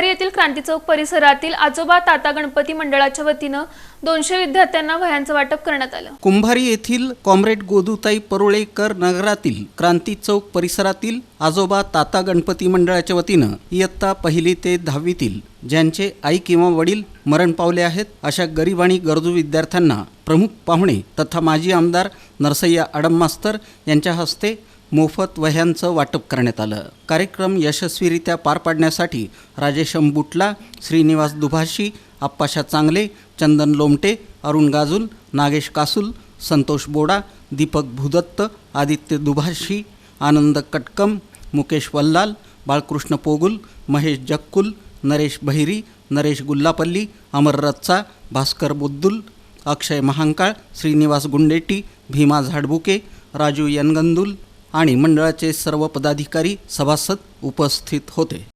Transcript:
कुंभारी येथील क्रांती चौक परिसरातील आजोबा ताता गणपती मंडळाच्या वतीनं दोनशे विद्यार्थ्यांना वह्यांचं वाटप करण्यात आलं. कुंभारी येथील कॉम्रेड गोदूताई परुळेकर नगरातील क्रांती चौक परिसरातील आजोबा ताता गणपती मंडळाच्या वतीनं इयत्ता पहिली ते दहावीतील ज्यांचे आई किंवा वडील मरण पावले आहेत अशा गरीब आणि गरजू विद्यार्थ्यांना प्रमुख पाहुणे तथा माजी आमदार नरसय्या आडम मास्तर यांच्या हस्ते मोफत वह्यांचं वाटप करण्यात आलं. कार्यक्रम यशस्वीरित्या पार पाडण्यासाठी राजेश अंबुटला श्रीनिवास दुभाषी आप्पाशा चांगले चंदन लोमटे अरुण गाजुल नागेश कासूल संतोष बोडा दीपक भूदत्त आदित्य दुभाषी आनंद कटकम मुकेश वल्लाल बाळकृष्ण पोगुल महेश जक्कुल नरेश बहिरी नरेश गुल्लापल्ली अमर रच्चा भास्कर बुद्दुल अक्षय महांकाळ श्रीनिवास गुंडेटी भीमा झाडबुके राजू यनगंदुल आणि मंडळाचे सर्व पदाधिकारी सभासद उपस्थित होते.